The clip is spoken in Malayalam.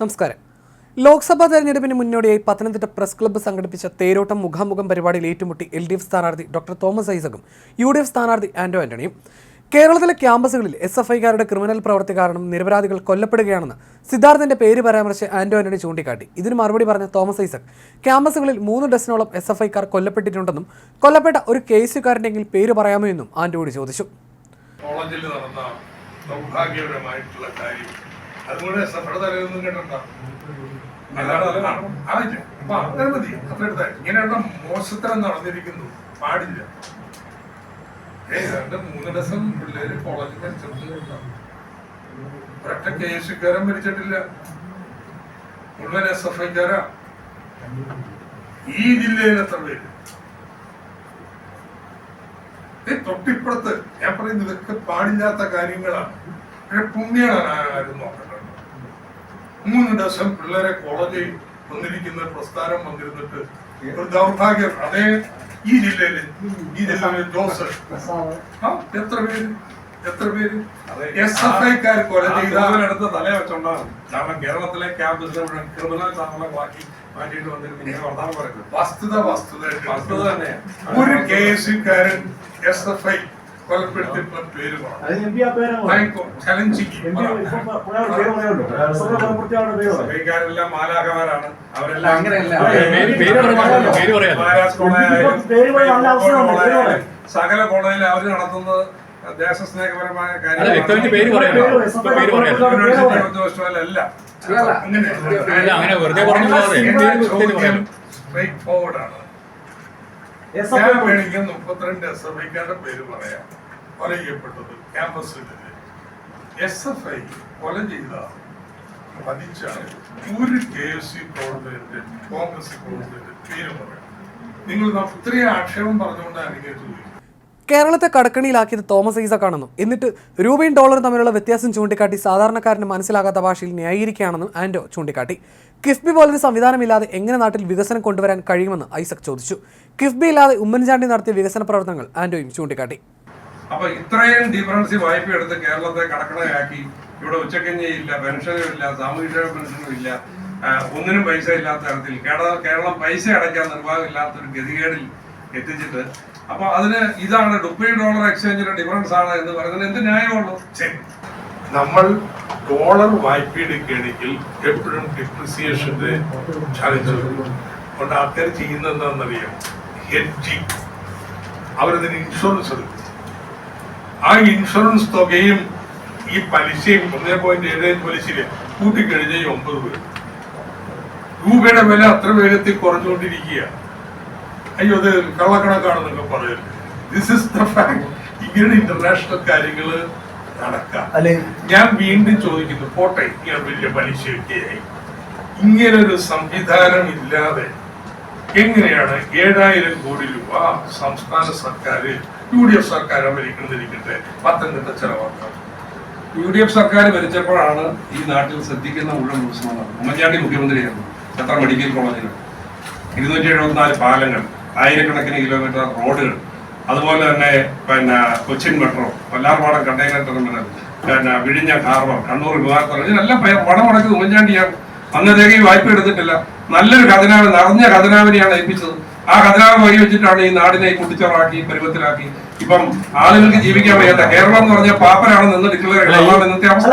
നമസ്കാരം. ലോക്സഭാ തെരഞ്ഞെടുപ്പിന് മുന്നോടിയായി പത്തനംതിട്ട പ്രസ് ക്ലബ്ബ് സംഘടിപ്പിച്ച തേരോട്ടം മുഖാമുഖം പരിപാടിയിൽ ഏറ്റുമുട്ടി എൽ ഡി എഫ് സ്ഥാനാർത്ഥി ഡോക്ടർ തോമസ് ഐസകും യു ഡി എഫ് സ്ഥാനാർത്ഥി ആന്റോ ആന്റണിയും കേരളത്തിലെ ക്യാമ്പസുകളിൽ എസ് എഫ് ഐക്കാരുടെ ക്രിമിനൽ പ്രവൃത്തി കാരണം നിരപരാധികൾ കൊല്ലപ്പെടുകയാണെന്ന് സിദ്ധാർത്ഥിന്റെ പേര് പരാമർശിച്ച് ആന്റോ ആന്റണി ചൂണ്ടിക്കാട്ടി. ഇതിന് മറുപടി പറഞ്ഞ തോമസ് ഐസക് ക്യാമ്പസുകളിൽ മൂന്ന് ഡസനോളം എസ് എഫ് ഐക്കാർ കൊല്ലപ്പെട്ടിട്ടുണ്ടെന്നും കൊല്ലപ്പെട്ട ഒരു കേസുകാരന്റെങ്കിൽ പേര് പറയാമോ എന്നും ആന്റോയോട് ചോദിച്ചു. കോളേജിൽ ദൗർഭാഗ്യപരമായിട്ടുള്ള കാര്യം അതുകൊണ്ട് സഫല തലയൊന്നും കേട്ടോ അതാണ് അതാണ് അപ്പൊ അങ്ങനെ മതി. അത്ര എടുത്താൽ ഇങ്ങനെയുള്ള മോശത്തരം നടന്നിരിക്കുന്നു. പാടില്ല. ഏ രണ്ട് മൂന്ന് ദിവസം പിള്ളേര് കോളേജിൽ മരിച്ചിട്ടുണ്ട് ഒരൊറ്റ കേസുകാരൻ മരിച്ചിട്ടില്ല. മുഴുവൻ എസ് എഫ് ഐക്കാരാ ഈ ജില്ലയിൽ എത്ര പേര്? തൊട്ടിപ്പുറത്ത് ഞാൻ പറയുന്നത് ഇതൊക്കെ പാടില്ലാത്ത കാര്യങ്ങളാണ്. പക്ഷെ പുണ്യാണ് ആരും നോക്കേണ്ടത് മൂന്ന് ഡസൻ പിള്ളേരെ കോളേജിൽ വന്നിരിക്കുന്ന പ്രസ്ഥാനം വന്നിരുന്നിട്ട് ഒരു ദൗർഭാഗ്യം. അതേ ഈ ജില്ലയിൽ ഈ ജില്ലയിൽ ജോസ്. എത്ര പേര്? എത്ര പേര്? എസ് എഫ് ഐക്കാർ കൊല ചെയ്ത അടുത്ത് തല വെച്ചോണ്ടാണ്. കാരണം കേരളത്തിലെ ക്യാമ്പസ് ക്രിമിനൽ താമസമാക്കി മാറ്റിയിട്ട് വന്നിരുന്നു വർദ്ധാനം പറയുന്നത്. വസ്തുത വസ്തുത വസ്തുത തന്നെ. ഒരു കേസുകാരൻ എസ് എഫ് ഐ കൊലപ്പെടുത്തിയിട്ടുള്ള മാലാഖമാരാണ്. അവരെല്ലാം അങ്ങനെയല്ല. സകല കോളേജിൽ അവർ നടത്തുന്നത് ദേശസ്നേഹപരമായ അല്ല, അങ്ങനെ വെറുതെ പറഞ്ഞു. സ്ട്രൈറ്റ് ഫോർവേഡ് ആണ്. ഞാൻ വേണമെങ്കിൽ മുപ്പത്തിരണ്ട് എസ് എഫ് ഐക്കാരുടെ പേര് പറയാം. കൊല ചെയ്യപ്പെട്ടത് ക്യാമ്പസിൽ എസ് എഫ് ഐ കൊല ചെയ്ത വധിച്ച ഒരു കെ എസ് സി പ്രവർത്തകന്റെ കോൺഗ്രസ് പ്രവർത്തകന്റെ പേര് പറയാം നിങ്ങൾ അത്രയും ആക്ഷേപം പറഞ്ഞുകൊണ്ടാണ് എനിക്ക് ചോദിക്കുന്നത്. കേരളത്തെ കടക്കണിയിലാക്കിയത് തോമസ് ഐസക്കാണെന്നും എന്നിട്ട് രൂപയും ഡോളറും തമ്മിലുള്ള വ്യത്യാസം ചൂണ്ടിക്കാട്ടി സാധാരണക്കാരന് മനസ്സിലാകാത്ത ഭാഷയിൽ ന്യായീകരിക്കുകയാണെന്നും ആൻഡോ ചൂണ്ടിക്കാട്ടി. കിഫ്ബി പോലൊരു സംവിധാനമില്ലാതെ എങ്ങനെ നാട്ടിൽ വികസനം കൊണ്ടുവരാൻ കഴിയുമെന്ന് ഐസക് ചോദിച്ചു. കിഫ്ബി ഇല്ലാതെ ഉമ്മൻചാണ്ടി നടത്തിയ വികസന പ്രവർത്തനങ്ങൾ ആൻഡോയും ചൂണ്ടിക്കാട്ടി. അപ്പൊ ഇത്രയും ഡിഫറൻസ് വായ്പ എടുത്ത് കേരളത്തെ കടക്കണയാക്കി ഇവിടെ ഉച്ചക്കഞ്ഞിയില്ല പെൻഷനും ഇല്ല സാമൂഹിക പെൻഷനും ഇല്ല ഒന്നിനും പൈസ ഇല്ലാത്ത തരത്തിൽ കേരളം പൈസ അടയ്ക്കാൻ നിർവാഹമില്ലാത്ത ഒരു ഗതികേടിൽ എത്തിച്ചിട്ട്. അപ്പൊ അതിന് ഇതാണ് ഡുപ്പി ഡോളർ എക്സ്ചേഞ്ചിന്റെ ഡിഫറൻസ് ആണ് എന്ന് പറയുന്നത്. എന്ത് ന്യായമുള്ളൂ? നമ്മൾ ഡോളർ വായ്പ എടുക്കുകയാണെങ്കിൽ എപ്പോഴും ഡിപ്രിസിയേഷന്റെ ചാലഞ്ച് കൊണ്ട് ആൾക്കാർ ചെയ്യുന്നത് എന്താണെന്നറിയാം? ഹെഡ്ജിങ് അവരതിന് ഇൻഷുറൻസ് എടുക്കും. ആ ഇൻഷുറൻസ് തുകയും ഈ പലിശയും ഒന്നേ പോയിന്റ് ഏഴ് പലിശയിൽ കൂട്ടിക്കഴിഞ്ഞ ഒമ്പത് പേര് രൂപയുടെ വില അത്ര വേഗത്തിൽ കുറഞ്ഞുകൊണ്ടിരിക്കുക അയ്യോ അത് കള്ളക്കണക്കാണെന്നൊക്കെ പറയുന്നത് ദിസ് ഇസ് ദ ഫാക്ട് ഇങ്ങനെ ഇന്റർനാഷണൽ കാര്യങ്ങൾ നടക്കാം. ഞാൻ വീണ്ടും ചോദിക്കുന്നു പോട്ടെ ഇങ്ങനെ വലിയ പലിശയൊക്കെയായി ഇങ്ങനെ ഒരു സംവിധാനം ഇല്ലാതെ എങ്ങനെയാണ് ഏഴായിരം കോടി രൂപ സംസ്ഥാന സർക്കാർ യു ഡി എഫ് സർക്കാർ ഭരിക്കുന്നതിരിക്കട്ടെ പത്തനംതിട്ട ചെലവാക്കാം. യു ഡി എഫ് സർക്കാർ ഭരിച്ചപ്പോഴാണ് ഈ നാട്ടിൽ ശ്രദ്ധിക്കുന്ന മുഴുവൻ പ്രശ്നങ്ങൾ ഉമ്മൻചാണ്ടി മുഖ്യമന്ത്രിയായിരുന്നു. ഛത്ര മെഡിക്കൽ കോളേജിൽ ഇരുന്നൂറ്റി എഴുപത്തിനാല് പാലങ്ങൾ. ആയിരക്കണക്കിന് കിലോമീറ്റർ റോഡുകൾ അതുപോലെ തന്നെ പിന്നെ Cochin metro Vallarpadam container terminal പിന്നെ വിഴിഞ്ഞ ഹാർബർ കണ്ണൂർ വിമാനത്താവളം ഇതിനെല്ലാം പണം മുടക്ക് ഉമ്മൻചാണ്ടിയാണ്. അന്നത്തേക്ക് ഈ വായ്പ എടുത്തിട്ടില്ല. നല്ലൊരു ഖജനാവ് നിറഞ്ഞ ഖജനാവിനെയാണ് ഏൽപ്പിച്ചത്. ആ ഖജനാവ് വഴി വെച്ചിട്ടാണ് ഈ നാടിനെ കുട്ടിച്ചോറാക്കി പരുവത്തിലാക്കി. ഇപ്പം ആളുകൾക്ക് ജീവിക്കാൻ വയ്യാത്ത കേരളം എന്ന് പറഞ്ഞ പാപ്പരാണ് നിന്ന് ഡിക്ലെയർ ഇന്നത്തെ അവസ്ഥ.